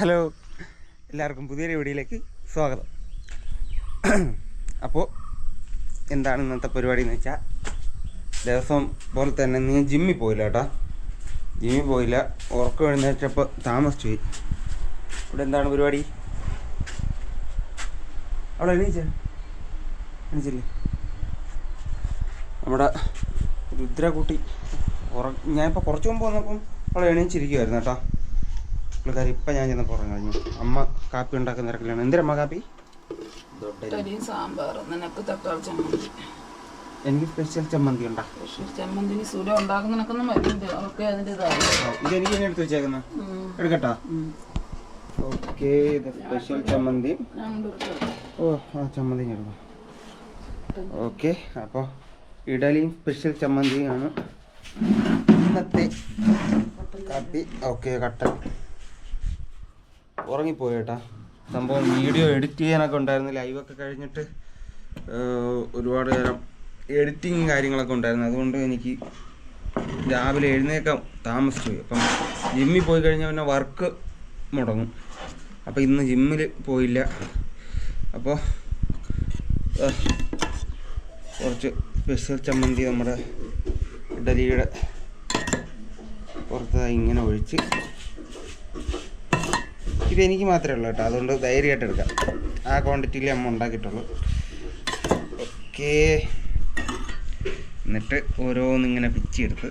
Hello. എല്ലാവർക്കും പുതിയൊരു വീഡിയോയിലേക്ക് സ്വാഗതം. അപ്പോൾ എന്താണ് ഇന്നത്തെ പരിപാടി എന്ന് വെച്ചാൽ ദിവസം പോലെ തന്നെ നീ ജിമ്മിൽ പോയില്ല കേട്ടോ ജിമ്മിൽ പോയില്ല ഉറക്കം എഴുന്നേറ്റപ്പോൾ താമസിച്ചു പോയി. ഇവിടെ എന്താണ് പരിപാടി? അവിടെ എണീച്ച? എണീച്ചില്ലേ? നമ്മുടെ രുദ്രകുട്ടി ഉറ ഞാനിപ്പോൾ കുറച്ച് മുമ്പ് വന്നപ്പം അവളെ എണീച്ചിരിക്കുമായിരുന്നു കേട്ടോ പുള്ളിക്കാരി ഇപ്പം ഞാൻ ചെന്ന് പറഞ്ഞു കഴിഞ്ഞു അമ്മ കാപ്പി ഉണ്ടാക്കുന്ന തിരക്കിലാണ്. എന്തിനമ്മ കാപ്പി? സാമ്പാർ നിനക്ക് തക്കാളി ചമ്മന്തി. എനിക്ക് സ്പെഷ്യൽ ചമ്മന്തി ഉണ്ടാ. സ്പെഷ്യൽ ചമ്മന്തി സുര ഉണ്ടാക്കുന്നതിനൊക്കെ മരുന്നുണ്ട് അവർക്ക് അതിന്റെ ഇതായി ഇത്. എനിക്ക് തന്നെ എടുത്ത് വെച്ചേക്കുന്ന. എടുക്കട്ടാ? ഓക്കെ സ്പെഷ്യൽ ചമ്മന്തി. ഓ ആ ചമ്മന്തി എടുക്കാം. ഓക്കെ അപ്പോൾ ഇഡലിയും സ്പെഷ്യൽ ചമ്മന്തിയാണ് ഇന്നത്തെ കാപ്പി. ഓക്കെ കട്ടൻ. ഉറങ്ങിപ്പോയി കേട്ടാ സംഭവം വീഡിയോ എഡിറ്റ് ചെയ്യാനൊക്കെ ഉണ്ടായിരുന്നു. ലൈവൊക്കെ കഴിഞ്ഞിട്ട് ഒരുപാട് നേരം എഡിറ്റിങ് കാര്യങ്ങളൊക്കെ ഉണ്ടായിരുന്നു. അതുകൊണ്ട് എനിക്ക് രാവിലെ എഴുന്നേക്കാൻ താമസിച്ചു. അപ്പം ജിമ്മിൽ പോയി കഴിഞ്ഞാൽ പിന്നെ വർക്ക് മുടങ്ങും. അപ്പോൾ ഇന്ന് ജിമ്മിൽ പോയില്ല. അപ്പോൾ കുറച്ച് സ്പെഷ്യൽ ചമ്മന്തി നമ്മുടെ ഇഡലിയുടെ പുറത്ത് ഇങ്ങനെ ഒഴിച്ച് ഇത് എനിക്ക് മാത്രമേ ഉള്ളൂ കേട്ടോ. അതുകൊണ്ട് ധൈര്യമായിട്ട് എടുക്കാം. ആ ക്വാണ്ടിറ്റിയിൽ അമ്മ ഉണ്ടാക്കിയിട്ടുള്ളൂ. ഓക്കേ എന്നിട്ട് ഓരോന്നിങ്ങനെ പിച്ചെടുത്ത്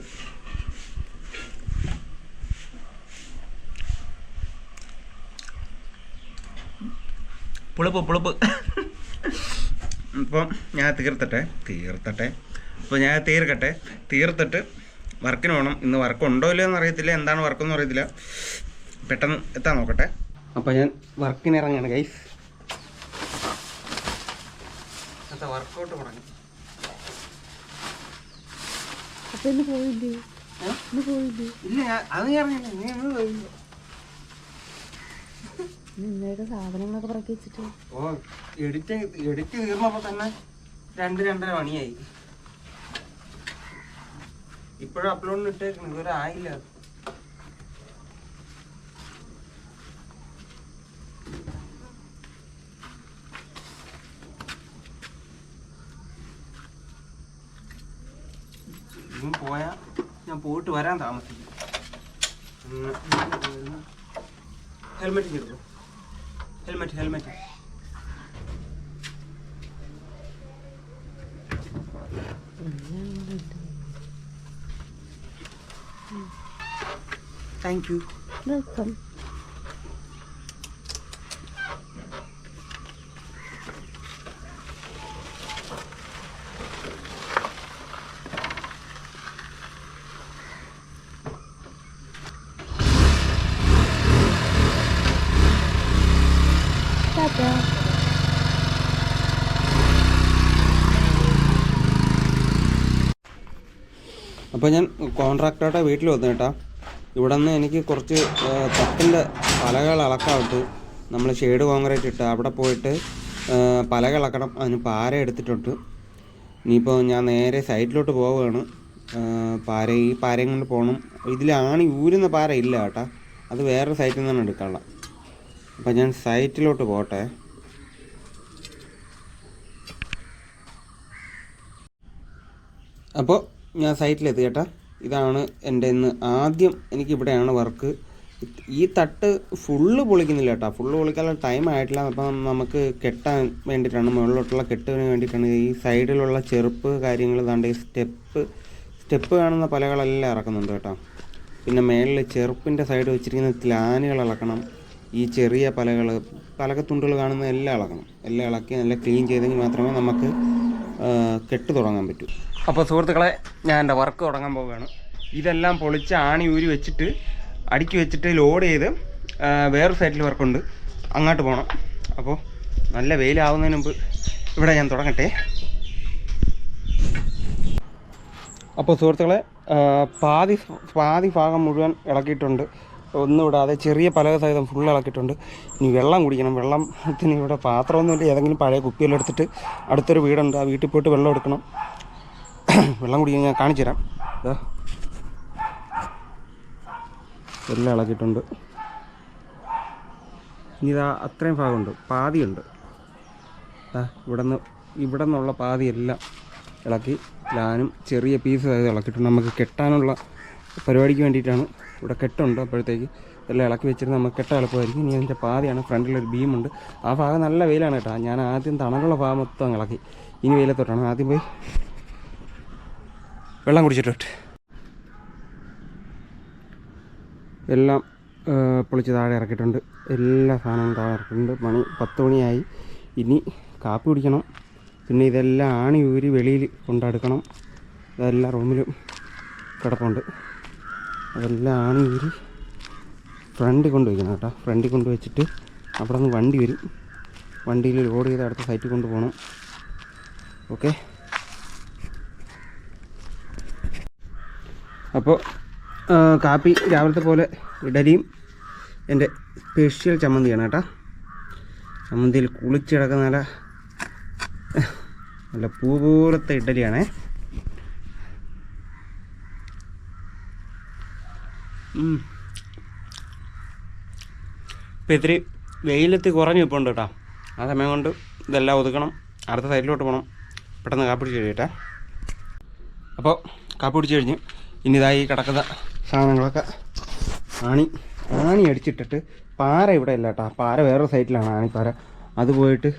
പുളിപ്പ് പുളിപ്പ്. അപ്പം ഞാൻ തീർത്തട്ടെ തീർത്തട്ടെ. അപ്പോൾ ഞാൻ തീർക്കട്ടെ. തീർത്തിട്ട് വർക്കിന് പോകണം ഇന്ന് വർക്ക് ഉണ്ടോ ഇല്ലയോ എന്ന് അറിയത്തില്ല. എന്താണ് വർക്കെന്ന് അറിയത്തില്ല. പെട്ടെന്ന് എത്താൻ നോക്കട്ടെ. അപ്പോൾ ഞാൻ വർക്കിന് ഇറങ്ങാണ് ഗൈസ് വർക്കൗട്ട് തുടങ്ങി. ഇല്ല ഞാൻ അത് നിന്നയുടെ സാധനങ്ങളൊക്കെ പറക്കി വെച്ചിട്ട്. ഓ എഡിറ്റ് എഡിറ്റ് തീർന്നപ്പോൾ തന്നെ രണ്ട് രണ്ടര മണിയായി. ഇപ്പോഴും അപ്ലോഡിന് ഇട്ടേക്കണം. ഇതുവരെ ആയില്ല. അത്. പോയാൽ പോയാ ഞാൻ പോയിട്ട് വരാൻ താമസിക്കും. ഹെൽമെറ്റ് കിട്ടുമോ helmet helmet thank you welcome അപ്പോൾ ഞാൻ കോൺട്രാക്ടറുടെ വീട്ടിൽ വന്നു കേട്ടാ. ഇവിടെ നിന്ന് എനിക്ക് കുറച്ച് തട്ടിന്റെ പലകൾ അളക്കാവിട്ട് നമ്മൾ ഷെയ്ഡ് കോൺക്രീറ്റ് ഇട്ട് അവിടെ പോയിട്ട് പലകൾ അളക്കണം. അതിന് പാര എടുത്തിട്ടുണ്ട്. ഇനിയിപ്പോൾ ഞാൻ നേരെ സൈഡിലോട്ട് പോവുകയാണ് പാര ഈ പാരയും കൊണ്ട് പോകണം ഇതിലാണി ഊരുന്ന പാര ഇല്ല കേട്ടാ. അത് വേറൊരു സൈറ്റിൽ നിന്നാണ് എടുക്കാനുള്ള അപ്പം ഞാൻ സൈറ്റിലോട്ട് പോട്ടെ. അപ്പോൾ ഞാൻ സൈറ്റിലെത്തി കേട്ടാ. ഇതാണ് എന്റെ ഇന്ന് ആദ്യം എനിക്കിവിടെയാണ് വർക്ക്. ഈ തട്ട് ഫുള്ള് പൊളിക്കുന്നില്ല കേട്ടോ. ഫുള്ള് പൊളിക്കാനുള്ള ടൈം ആയിട്ടില്ല. അപ്പം നമുക്ക് കെട്ടാൻ വേണ്ടിയിട്ടാണ് മുകളിലോട്ടുള്ള കെട്ടിന് വേണ്ടിയിട്ടാണ് ഈ സൈഡിലുള്ള ചെറുപ്പ് കാര്യങ്ങൾ താണ്ട് ഈ സ്റ്റെപ്പ് സ്റ്റെപ്പ് കാണുന്ന പലകളെല്ലാം ഇറക്കുന്നുണ്ട് കേട്ടോ. പിന്നെ മേളിൽ ചെറുപ്പിന്റെ സൈഡ് വെച്ചിരിക്കുന്ന പ്ലാനുകൾ ഇളക്കണം ഈ ചെറിയ പലകൾ പലകത്തുണ്ടുകൾ കാണുന്ന എല്ലാം ഇളക്കണം എല്ലാം ഇളക്കി നല്ല ക്ലീൻ ചെയ്തെങ്കിൽ മാത്രമേ നമുക്ക് കെട്ട് തുടങ്ങാൻ പറ്റൂ. അപ്പോൾ സുഹൃത്തുക്കളെ ഞാൻ എന്റെ വർക്ക് തുടങ്ങാൻ പോവുകയാണ്. ഇതെല്ലാം പൊളിച്ച് ആണി ഊരി വെച്ചിട്ട് അടുക്കി വെച്ചിട്ട് ലോഡ് ചെയ്ത് വേറൊരു സൈഡിൽ വർക്കുണ്ട് അങ്ങോട്ട് പോകണം അപ്പോൾ നല്ല വെയിലാവുന്നതിന് മുമ്പ് ഇവിടെ ഞാൻ തുടങ്ങട്ടെ. അപ്പോൾ സുഹൃത്തുക്കളെ പാതി പാതി ഭാഗം മുഴുവൻ ഇളക്കിയിട്ടുണ്ട്. ഒന്നും ഇടാതെ ചെറിയ പലക സഹിതം ഫുൾ ഇളക്കിയിട്ടുണ്ട്. ഇനി വെള്ളം കുടിക്കണം. വെള്ളത്തിന് ഇവിടെ പാത്രമൊന്നുമില്ല. ഏതെങ്കിലും പഴയ കുപ്പിയെല്ലാം എടുത്തിട്ട് അടുത്തൊരു വീടുണ്ട്. ആ വീട്ടിൽ പോയിട്ട് വെള്ളം എടുക്കണം. വെള്ളം കുടിക്കാൻ ഞാൻ കാണിച്ചു തരാം. എല്ലാം ഇളക്കിയിട്ടുണ്ട്. ഇനി ഇതാ അത്രയും ഭാഗമുണ്ട്. പാതിയുണ്ട്. ഇവിടെ നിന്ന് ഇവിടെ നിന്നുള്ള പാതിയെല്ലാം ഇളക്കി. ലാനും ചെറിയ പീസ് ഇളക്കിയിട്ടുണ്ട്. നമുക്ക് കെട്ടാനുള്ള പരിപാടിക്ക് വേണ്ടിയിട്ടാണ് ഇവിടെ കെട്ടുണ്ട് അപ്പോഴത്തേക്ക് എല്ലാം ഇളക്കി വെച്ചിട്ട് നമുക്ക് കെട്ട എളുപ്പമായിരിക്കും. ഇനി അതിന്റെ പാതിയാണ് ഫ്രണ്ടിലൊരു ബീമുണ്ട്. ആ ഭാഗം നല്ല വെയിലാണ് കേട്ടോ. ഞാൻ ആദ്യം തണലുള്ള ഭാഗം മൊത്തം ഇളക്കി. ഇനി വെയിലത്തോട്ടാണ് ആദ്യം പോയി വെള്ളം കുടിച്ചിട്ട് എല്ലാം പൊളിച്ച് താഴെ ഇറക്കിയിട്ടുണ്ട്. എല്ലാ സാധനവും താഴെ ഇറക്കിയിട്ടുണ്ട്. മണി പത്ത് മണിയായി. ഇനി കാപ്പി കുടിക്കണം. പിന്നെ ഇതെല്ലാം ആണി ഊരി വെളിയിൽ കൊണ്ടെടുക്കണം. ഇതെല്ലാം റൂമിലും കിടപ്പുണ്ട്. അതെല്ലാം ഇവർ ഫ്രണ്ടിൽ കൊണ്ട് വയ്ക്കണം കേട്ടോ. ഫ്രണ്ടിൽ കൊണ്ടുവച്ചിട്ട് അവിടെ നിന്ന് വണ്ടി വരും. വണ്ടിയിൽ ലോഡ് ചെയ്ത് അടുത്ത സൈറ്റിൽ കൊണ്ടുപോകണം ഓക്കെ അപ്പോൾ കാപ്പി രാവിലത്തെ പോലെ ഇഡലിയും എന്റെ സ്പെഷ്യൽ ചമ്മന്തിയാണ് കേട്ടോ. ചമ്മന്തിയിൽ കുളിച്ചിടക്കുന്ന നല്ല നല്ല പൂ ഇഡലിയാണേ. ഇപ്പം ഇത്തിരി വെയിലത്ത് കുറഞ്ഞു ഇപ്പോൾ ഉണ്ട് കേട്ടോ. ആ സമയം കൊണ്ട് ഇതെല്ലാം ഒതുക്കണം. അടുത്ത സൈഡിലോട്ട് പോകണം പെട്ടെന്ന് കാപ്പി പിടിച്ച് കഴിയട്ടെ. അപ്പോൾ കാപ്പി പിടിച്ച് കഴിഞ്ഞ് ഇനി ഇതായി കിടക്കുന്ന സാധനങ്ങളൊക്കെ ആണി ആണി അടിച്ചിട്ടിട്ട് പാറ ഇവിടെ ഇല്ല കേട്ടോ. പാറ വേറൊരു സൈറ്റിലാണ് ആണിപ്പാര അത് പോയിട്ട്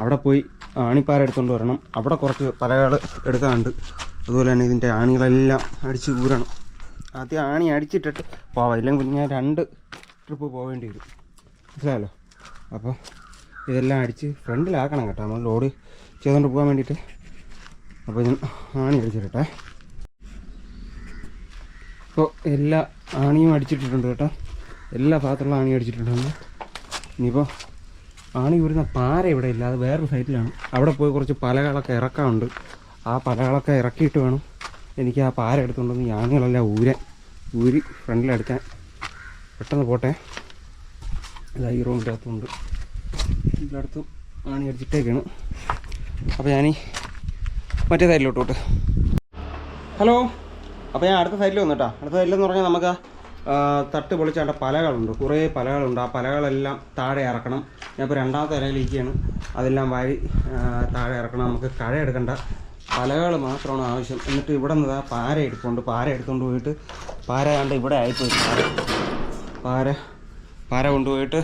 അവിടെ പോയി ആണിപ്പാര എടുത്തുകൊണ്ട് വരണം. അവിടെ കുറച്ച് പലകൾ എടുക്കാറുണ്ട് അതുപോലെ തന്നെ ഇതിന്റെ ആണികളെല്ലാം അടിച്ച് ഊരണം. ആദ്യം ആണി അടിച്ചിട്ടിട്ട് പോവാം. ഇല്ലെങ്കിൽ ഞാൻ രണ്ട് ട്രിപ്പ് പോവേണ്ടി വരും. മനസ്സിലായല്ലോ? അപ്പോൾ ഇതെല്ലാം അടിച്ച് ഫ്രണ്ടിലാക്കണം കേട്ടോ. നമ്മൾ ലോഡ് ചെയ്തുകൊണ്ട് പോകാൻ വേണ്ടിയിട്ട്. അപ്പോൾ ഞാൻ ആണി അടിച്ചിട്ടെ ഇപ്പോൾ എല്ലാ ആണിയും അടിച്ചിട്ടിട്ടുണ്ട് കേട്ടോ. എല്ലാ ഭാഗത്തുള്ള ആണി അടിച്ചിട്ടുണ്ട്. ഇനിയിപ്പോൾ ആണി വരുന്ന പാര ഇവിടെ ഇല്ല. അത് വേറൊരു സൈറ്റിലാണ് അവിടെ പോയി കുറച്ച് പലകളൊക്കെ ഇറക്കാനുണ്ട്. ആ പലകളൊക്കെ ഇറക്കിയിട്ട് വേണം എനിക്ക് ആ പാര എടുത്തുകൊണ്ടൊന്ന് യാനങ്ങളെല്ലാം ഊരാൻ ഊരി ഫ്രണ്ടിലെടുക്കാൻ പെട്ടെന്ന് പോട്ടെ. ഇതാ ഈ റൂമിന്റെ അകത്തുണ്ട് എല്ലായിടത്തും ആണി അടിച്ചിട്ടേക്കാണ്. അപ്പോൾ ഞാൻ മറ്റേ സൈഡിലോട്ട് പോട്ടെ. ഹലോ? അപ്പോൾ ഞാൻ അടുത്ത സൈഡിൽ വന്നു കേട്ടോ. അടുത്ത സൈഡിലെന്ന് പറഞ്ഞാൽ നമുക്ക് തട്ട് പൊളിച്ചാണ്ട പലകളുണ്ട്. കുറേ പലകളുണ്ട്. ആ പലകളെല്ലാം താഴെ ഇറക്കണം. ഞാനിപ്പോൾ രണ്ടാമത്തെ ഇലയിലിരിക്കുകയാണ് അതെല്ലാം വാരി താഴെ ഇറക്കണം. നമുക്ക് കഴ എടുക്കണ്ട. പലകൾ മാത്രമാണ് ആവശ്യം. എന്നിട്ട് ഇവിടെ നിന്ന് പാര എടുക്കൊണ്ട് പാര എടുത്തുകൊണ്ട് പോയിട്ട് പാര കണ്ട് ഇവിടെ ആയിപ്പോയി. പാര പാര പാര കൊണ്ടുപോയിട്ട്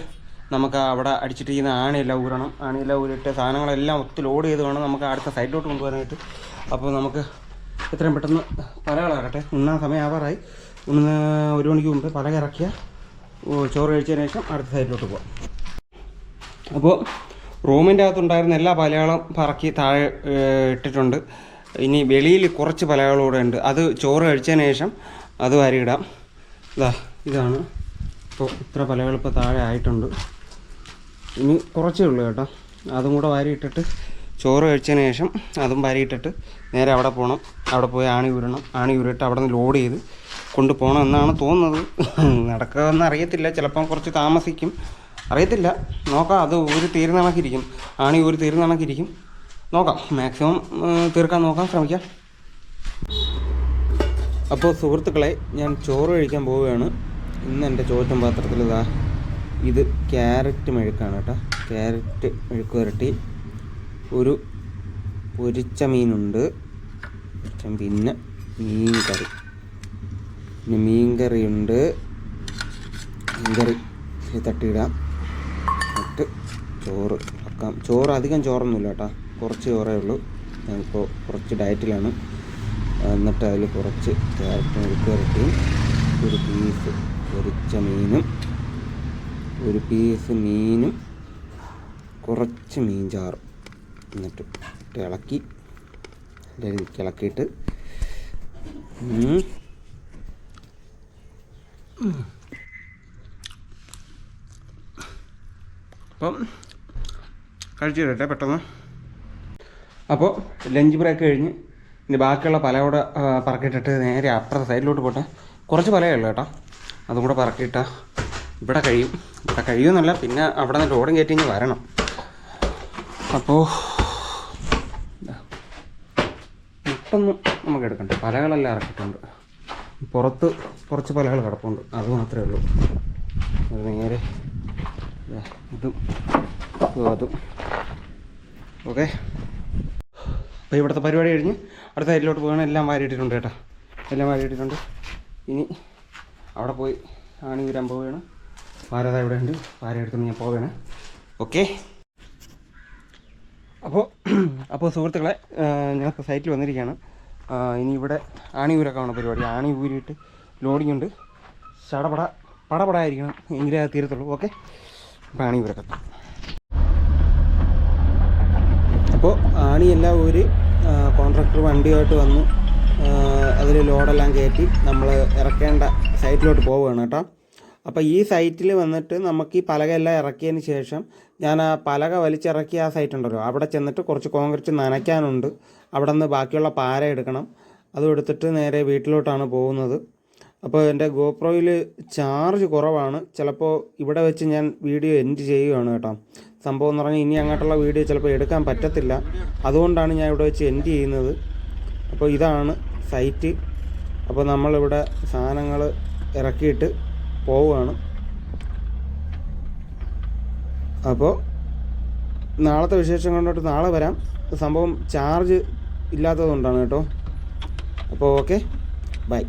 നമുക്ക് അവിടെ അടിച്ചിട്ടിരിക്കുന്ന ആണിയെല്ലാം ഊരണം. ആണിയെല്ലാം ഊരിയിട്ട് സാധനങ്ങളെല്ലാം ഒത്തിരി ലോഡ് ചെയ്ത് വേണം നമുക്ക് അടുത്ത സൈഡിലോട്ട് കൊണ്ടുപോകാനായിട്ട്. അപ്പോൾ നമുക്ക് എത്രയും പെട്ടെന്ന് പലകളാകട്ടെ. ഉണ്ണാൻ സമയം ആവാറായി. ഉണ്ണുന്ന ഒരു മണിക്ക് മുമ്പ് പലക ഇറക്കിയ ചോറ് കഴിച്ചതിന് ശേഷം അടുത്ത സൈഡിലോട്ട് പോകാം അപ്പോൾ റൂമിന്റെ അകത്തുണ്ടായിരുന്ന എല്ലാ പലകളും പറക്കി താഴെ ഇട്ടിട്ടുണ്ട്. ഇനി വെളിയിൽ കുറച്ച് പലകളൂടെ ഉണ്ട്. അത് ചോറ് കഴിച്ചതിന് ശേഷം അത് വരിയിടാം ഇതാ ഇതാണ്. ഇപ്പോൾ ഇത്ര പലകൾ ഇപ്പോൾ താഴെ ആയിട്ടുണ്ട്. ഇനി കുറച്ചേ ഉള്ളൂ കേട്ടോ. അതും കൂടെ വാരിയിട്ടിട്ട് ചോറ് കഴിച്ചതിന് ശേഷം അതും വാരിയിട്ടിട്ട് നേരെ അവിടെ പോകണം അവിടെ പോയി ആണി ഉരുണം ആണി ഉരുട്ട് അവിടെ നിന്ന് ലോഡ് ചെയ്ത് കൊണ്ടുപോകണം എന്നാണ് തോന്നുന്നത്. നടക്കുക എന്നറിയത്തില്ല ചിലപ്പം കുറച്ച് താമസിക്കും. അറിയത്തില്ല. നോക്കാം അത് ഒരു തീരുന്ന കണക്കിരിക്കും ആണി ഊരി തീരുന്ന നോക്കാം മാക്സിമം തീർക്കാൻ നോക്കാൻ ശ്രമിക്കാം. അപ്പോൾ സുഹൃത്തുക്കളെ ഞാൻ ചോറ് കഴിക്കാൻ പോവുകയാണ്. ഇന്ന് എന്റെ ചോറ്റൻ പാത്രത്തിൽ ഇതാ ഇത് ക്യാരറ്റ് മെഴുക്കാണ് കേട്ടോ. ക്യാരറ്റ് മെഴുക്ക് പുരട്ടി ഒരു പൊരിച്ച മീനുണ്ട്. പിന്നെ മീൻ കറി. പിന്നെ മീൻ കറിയുണ്ട്. മീൻ തട്ടിയിടാം. ചോറ് വെക്കാം. ചോറ് അധികം ചോറൊന്നുമില്ല കേട്ടോ. കുറച്ച് ചോറേ ഉള്ളൂ. ഞാനിപ്പോൾ കുറച്ച് ഡയറ്റിലാണ്. എന്നിട്ട് അതിൽ കുറച്ച് ക്യാരറ്റ് മെഴുക്ക് പുരട്ടിയും ഒരു പീസ് പൊരിച്ച മീനും ഒരു പീസ് മീനും കുറച്ച് മീൻ ചാറും എന്നിട്ട് ഇളക്കി. ഇളക്കിയിട്ട്. അപ്പം കഴിച്ചു തരട്ടെ പെട്ടെന്ന്. അപ്പോൾ ലഞ്ച് ബ്രേക്ക് കഴിഞ്ഞ് ഇനി ബാക്കിയുള്ള പല കൂടെ പറക്കിയിട്ടിട്ട് നേരെ അപ്പുറത്തെ സൈഡിലോട്ട് പോട്ടെ. കുറച്ച് പലയേ ഉള്ളൂ കേട്ടോ. അതും കൂടെ പറക്കിയിട്ട ഇവിടെ കഴിയും. ഇവിടെ കഴിയുമെന്നല്ല പിന്നെ അവിടെ നിന്ന് ലോഡും കയറ്റി ഇനി വരണം. അപ്പോൾ മുട്ടൊന്നും നമുക്ക് എടുക്കണ്ട. പലകളെല്ലാം ഇറക്കിയിട്ടുണ്ട്. പുറത്ത് കുറച്ച് പലകൾ കിടപ്പുണ്ട്. അത് മാത്രമേ ഉള്ളൂ. അത് നേരെ ഇതും അതും. ഓക്കെ. അപ്പോൾ ഇവിടുത്തെ പരിപാടി കഴിഞ്ഞ് അടുത്ത സൈഡിലോട്ട് പോകണം എല്ലാം വാരിയിട്ടിട്ടുണ്ട് കേട്ടോ. എല്ലാം വാരിയിട്ടിട്ടുണ്ട്. ഇനി അവിടെ പോയി ആണി വരാൻ പോവുകയാണ് ഭാരത ഇവിടെ ഉണ്ട്. ഭാര എടുത്ത് ഞാൻ പോവുകയാണ് ഓക്കെ. അപ്പോൾ അപ്പോൾ സുഹൃത്തുക്കളെ ഞാനിപ്പോൾ സൈറ്റിൽ വന്നിരിക്കുകയാണ് ഇനി ഇവിടെ ആണി ഊരൊക്കെയാണ് പരിപാടി. ആണി ഊരിയിട്ട് ലോഡിംഗ് ഉണ്ട്. ചടപട പടപടായിരിക്കണം എങ്കിലേ തീരത്തുള്ളൂ. ഓക്കെ. അപ്പോൾ ആണി ഊരൊക്കെ അപ്പോൾ ആണിയെല്ലാം ഊരി കോൺട്രാക്ടർ വണ്ടിയായിട്ട് വന്നു. അതിൽ ലോഡെല്ലാം കയറ്റി നമ്മൾ ഇറക്കേണ്ട സൈറ്റിലോട്ട് പോവുകയാണ് കേട്ടോ. അപ്പോൾ ഈ സൈറ്റിൽ വന്നിട്ട് നമുക്ക് ഈ പലകയെല്ലാം ഇറക്കിയതിന് ശേഷം ഞാൻ ആ പലക വലിച്ചിറക്കിയ ആ സൈറ്റ് ഉണ്ടല്ലോ അവിടെ ചെന്നിട്ട് കുറച്ച് കോൺക്രീറ്റ് നനയ്ക്കാനുണ്ട്. അവിടെ നിന്ന് ബാക്കിയുള്ള പാര എടുക്കണം. അതും എടുത്തിട്ട് നേരെ വീട്ടിലോട്ടാണ് പോകുന്നത്. അപ്പോൾ എന്റെ ഗോപ്രോയിൽ ചാർജ് കുറവാണ്. ചിലപ്പോൾ ഇവിടെ വെച്ച് ഞാൻ വീഡിയോ എൻഡ് ചെയ്യുകയാണ് കേട്ടോ. സംഭവം എന്ന് പറഞ്ഞാൽ ഇനി അങ്ങോട്ടുള്ള വീഡിയോ ചിലപ്പോൾ എടുക്കാൻ പറ്റത്തില്ല. അതുകൊണ്ടാണ് ഞാൻ ഇവിടെ വെച്ച് എൻഡ് ചെയ്യുന്നത്. അപ്പോൾ ഇതാണ് സൈറ്റ്. അപ്പോൾ നമ്മളിവിടെ സാധനങ്ങൾ ഇറക്കിയിട്ട് പോവുകയാണ്. അപ്പോൾ നാളത്തെ വിശേഷം കണ്ടോട്ട് നാളെ വരാം. സംഭവം ചാർജ് ഇല്ലാത്തതുകൊണ്ടാണ് കേട്ടോ. അപ്പോൾ ഓക്കെ. ബൈ.